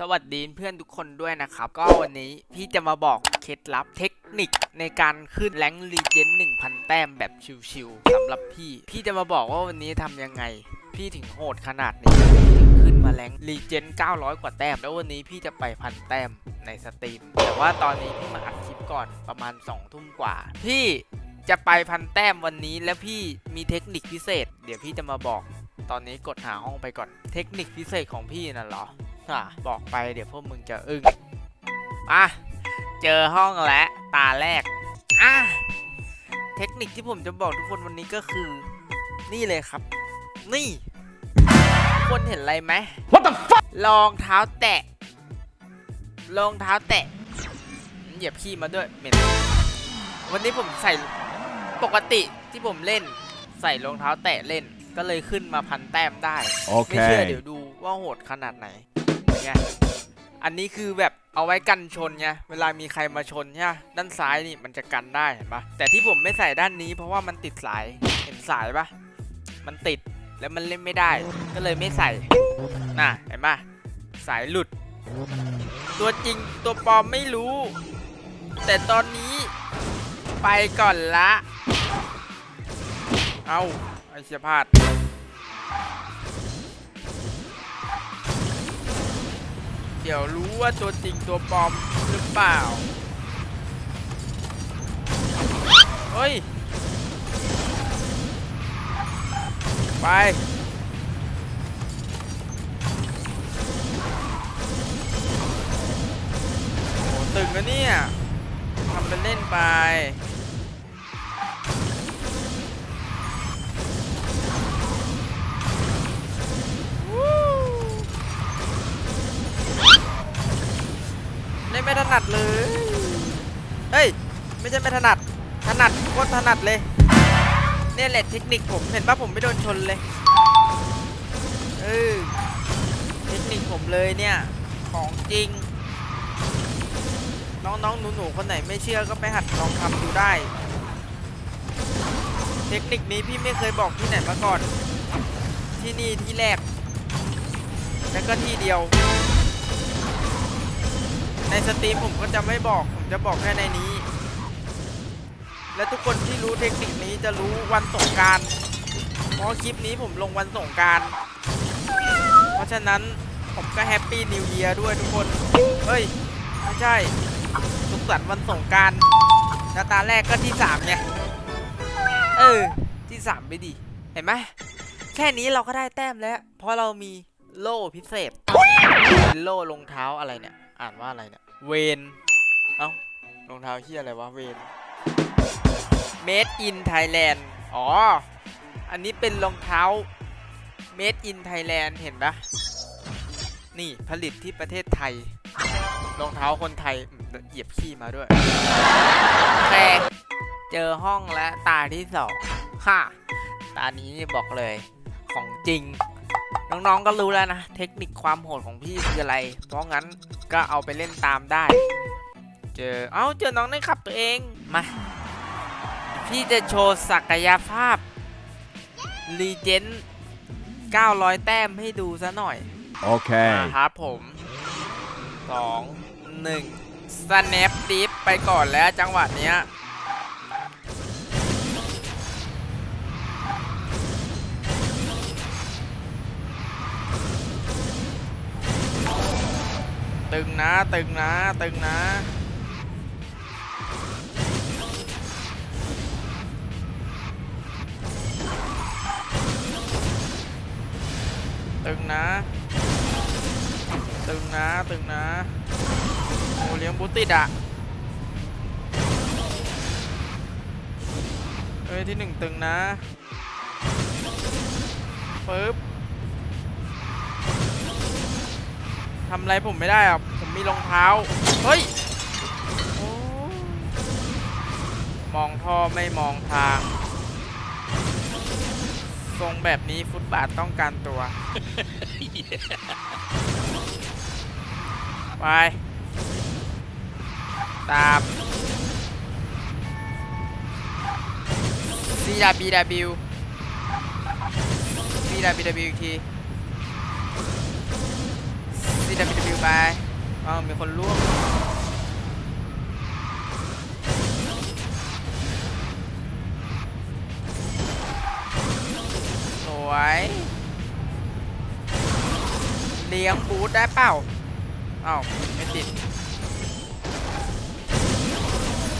สวัสดีเพื่อนทุกคนด้วยนะครับ ก็วันนี้พี่จะมาบอกเคล็ดลับเทคนิคในการขึ้นแรงรีเจน1,000แต้มแบบชิวๆสำหรับพี่ พี่จะมาบอกว่าวันนี้ทำยังไง พี่ถึงโหดขนาดนี้ถึงขึ้นมาแรงรีเจน900 กว่าแต้ม แล้ววันนี้พี่จะไปพันแต้มในสตรีม แต่ว่าตอนนี้พี่มาอัดคลิปก่อนประมาณ2ทุ่มกว่า พี่จะไปพันแต้มวันนี้แล้วพี่มีเทคนิคพิเศษ เดี๋ยวพี่จะมาบอก ตอนนี้กดหาห้องไปก่อน เทคนิคพิเศษของพี่น่ะเหรอ อะบอกไปเดี๋ยวพวกมึงจะอึ้งอะเจอห้องแล้วตาแรกอะเทคนิคที่ผมจะบอกทุกคนวันนี้ก็คือ นี่เลยครับ นี่ทุกคนเห็นอะไรไหม What the fuck รองเท้าแตะรองเท้าแตะ เหยียบขี้มาด้วยเหม็นวันนี้ผมใส่ปกติที่ผมเล่น ใส่รองเท้าแตะเล่นก็เลยขึ้นมาพันแต้มได้ไม่เชื่อเดี๋ยวดูว่าโหดขนาดไหน ไงอันนี้คือแบบเอาไว้กันชนไงเวลามีใครมาชนเนี่ยด้านซ้ายนี่มันจะกันได้เห็นปะแต่ที่ผมไม่ใส่ด้านนี้เพราะว่ามันติดสายเห็นสายปะมันติดแล้วมันเล่นไม่ได้ ก็เลยไม่ใส่น่ะเห็นปะสายหลุด ตัวจริงตัวปลอมไม่รู้ แต่ตอนนี้ไปก่อนละ เอาไอเชียพลาด เดี๋ยวรู้ว่าตัวจริงตัวปลอมหรือเปล่า เฮ้ย ไปโอ้ตึงแล้วเนี่ย ทำเป็นเล่นไป ช่ไม่ถนัด ถนัดโคตรถนัดเลยเนี่ยแหละเทคนิคผมเห็นปะผมไม่โดนชนเลยเออเทคนิคผมเลยเนี่ย ของจริง น้องๆหนูๆคนไหนไม่เชื่อก็ไปหัดลองทำดูได้ เทคนิคนี้พี่ไม่เคยบอกที่ไหนมาก่อน ที่นี่ที่แรก แล้วก็ที่เดียว ในสตรีมผมก็จะไม่บอก ผมจะบอกแค่ในนี้ และทุกคนที่รู้เทคนิคนี้จะรู้วันสงการเพราะคลิปนี้ผมลงวันสงการ เพราะฉะนั้นผมก็แฮปปี้นิว e ย r ด้วยทุกคน เฮ้ย ไม่ใช่ สุขสันต์วันสงการหน้าตาแรกก็ที่สามไง เออ ที่สามไปดิ เห็นไหม แค่นี้เราก็ได้แต้มแล้ว เพราะเรามีโล่พิเศษ เป็นโล่รองเท้าอะไรเนี่ย อ่านว่าอะไรเนี่ย เวน เอ้ารองเท้าเฮียอะไรวะ เวน Made in Thailand อ๋อ อันนี้เป็นรองเท้า Made in Thailand เห็นปะนี่ผลิตที่ประเทศไทย รองเท้าคนไทยเหยียบขี้มาด้วยโอเคเจอห้องและตาที่สองค่ะ ตานี้นี่บอกเลยของจริง น้องๆก็รู้แล้วนะ เทคนิคความโหดของพี่คืออะไร เพราะงั้นก็เอาไปเล่นตามได้ เจอ เอ้าเจอน้องได้ขับตัวเอง มา พี่จะโชว์ศักยภาพรีเจน900 แต้มให้ดูซะหน่อย Okay. นะครับผมสองหนึ่งสแนปดิฟไปก่อนแล้วจังหวะเนี้ยตึงนะตึงนะตึงนะ ตึงนะ ตึงนะ ตึงนะ โอ้เลี้ยงบูติดอะเอ้ยที่หนึ่งตึงนะปึ๊บทำอะไรผมไม่ได้อะผมมีรองเท้า เฮ้ยอมองท่อไม่มองทาง ทรงแบบนี้ฟุตบาทต้องการตัว ไป ตาม CWW CWW อีกที CWW ไปอ้าวมีคนร่วมสวย ลี้ยงบูทได้เปล่าอ้าวไม่ติด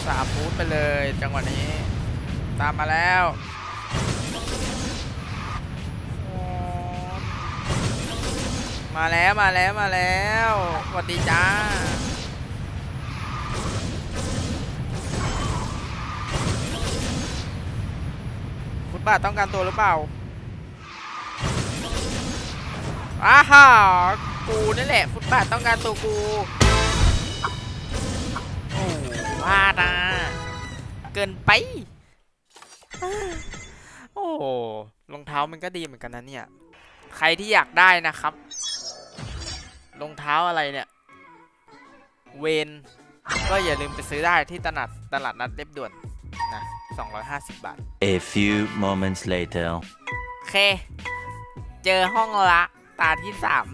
สามบูทไปเลยจังหวะนี้ ตามมาแล้วมาแล้วมาแล้วมาแล้วสวัสดีจ้าฟุตบาทต้องการตัวหรือเปล่า อ้าฮ่ากูนี่แหละ ฟุตบาทต้องการตัวกูโอ้พลาดนะเกินไป โอ้รองเท้ามันก็ดีเหมือนกันนะเนี่ย ใครที่อยากได้นะครับรองเท้าอะไรเนี่ย เวน ก็อย่าลืมไปซื้อได้ที่ตลาดตลาดนัดเล็บด่วนนะ 250 บาท A few moments later. โอเค เจอห้องละ ตาที่สาม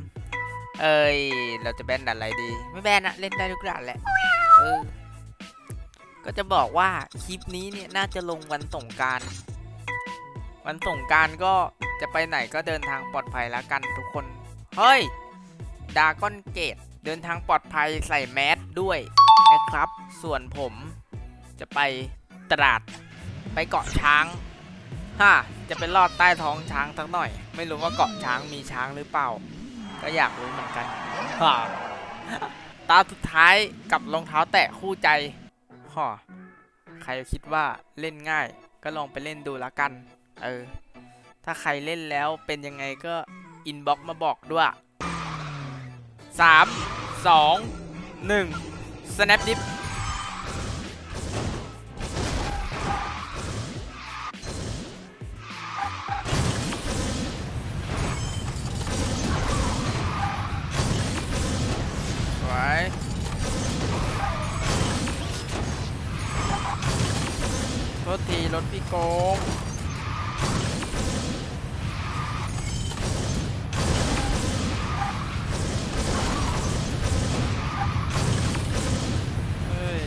เอ้ย เราจะแบนด่านอะไรดี ไม่แบนอะเล่นได้ทุกด่านแหละเออก็จะบอกว่าคลิปนี้เนี่ยน่าจะลงวันสงการวันสงการก็จะไปไหนก็เดินทางปลอดภัยแล้วกันทุกคน เฮ้ยดาก้อนเกตเดินทางปลอดภัยใส่แมสด้วยนะครับ ส่วนผมจะไปตราดไปเกาะช้าง ฮ่าจะไปลอดใต้ท้องช้างสักหน่อย ไม่รู้ว่าเกาะช้างมีช้างหรือเปล่า ก็อยากรู้เหมือนกันฮ่าตาสุดท้ายกับรองเท้าแตะคู่ใจฮ่อใครคิดว่าเล่นง่าย ก็ลองไปเล่นดูละกัน เออ ถ้าใครเล่นแล้วเป็นยังไงก็อินบ็อกมาบอกด้วย 3 2 1 snap dip ทษทีรถพี่โกงเฮ้ย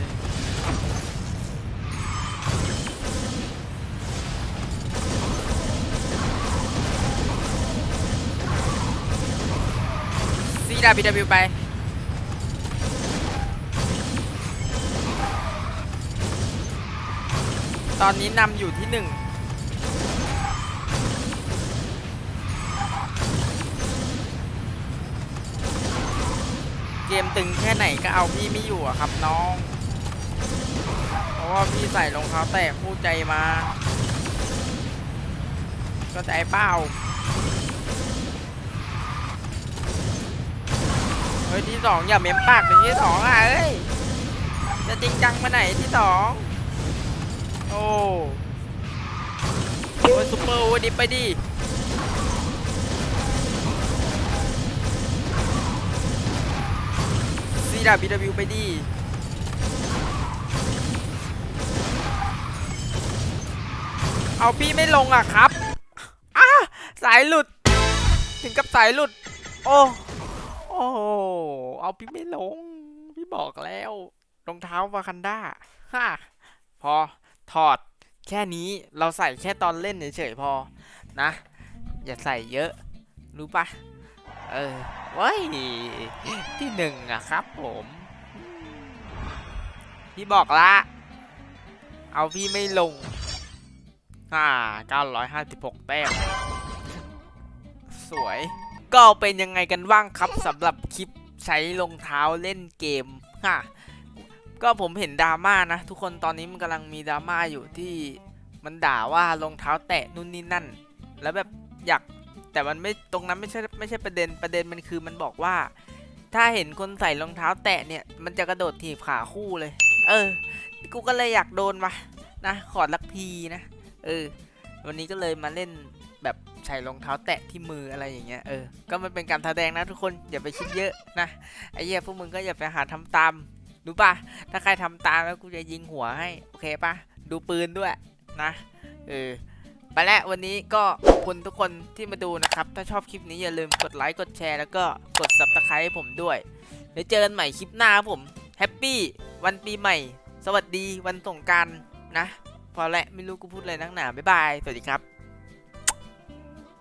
CWW ไป ตอนนี้นำอยู่ที่หนึ่งเกมตึงแค่ไหนก็เอาพี่ไม่อยู่อะครับน้อง เพราะว่าพี่ใส่รองเท้าแตะคู่ใจมา ก็ใจเป้าเฮ้ยที่สองอย่าเม้มปากเป็นที่สองอะเอ้ยจะจริงจังมาไหนที่สอง โอ้โอ้ยซุปเปอร์โอ้ยดิบไปดิซีดาบีวไปดิเอาพี่ไม่ลงอะครับอ้าสายหลุด ถึงกับสายหลุด โอ้โอ้เอาพี่ไม่ลง พี่บอกแล้วรองเท้าวาคันด้าฮ่าพอ ถอดแค่นี้เราใส่แค่ตอนเล่นเฉยๆพอนะ อย่าใส่เยอะ รู้ปะเออว้ยที่หนึ่งอะครับผม พี่บอกละ เอาพี่ไม่ลงอ่า956 แต้ม สวย ก็เป็นยังไงกันบ้างครับสำหรับคลิปใช้รองเท้าเล่นเกมฮะ ก็ผมเห็นดราม่านะ ทุกคนตอนนี้มันกำลังมีดราม่าอยู่ที่มันด่าว่ารองเท้าแตะนู่นนี่นั่น แล้วแบบอยากแต่มันไม่ตรงนั้นไม่ใช่ไม่ใช่ประเด็นประเด็นมันคือมันบอกว่า ถ้าเห็นคนใส่รองเท้าแตะเนี่ย มันจะกระโดดถีบขาคู่เลย เออ กูก็เลยอยากโดนมานะขอลักทีนะ เออ วันนี้ก็เลยมาเล่นแบบใส่รองเท้าแตะที่มืออะไรอย่างเงี้ยเออก็มันเป็นการแสดงนะทุกคนอย่าไปคิดเยอะนะไอ้เหี้ยพวกมึงก็อย่าไปหาทำตาม รู้ป่ะ ถ้าใครทำตามแล้วกูจะยิงหัวให้ โอเคป่ะ ดูปืนด้วยนะ เออ ไปแล้ววันนี้ก็ขอบคุณทุกคนที่มาดูนะครับ ถ้าชอบคลิปนี้อย่าลืมกดไลค์ กดแชร์ แล้วก็กด subscribe ให้ผมด้วย เดี๋ยวเจอกันใหม่คลิปหน้าครับผม แฮปปี้วันปีใหม่ สวัสดีวันสงกรารนะ พอและไม่รู้กูพูดอะไรนักหนาบ๊ายบาย สวัสดีครับ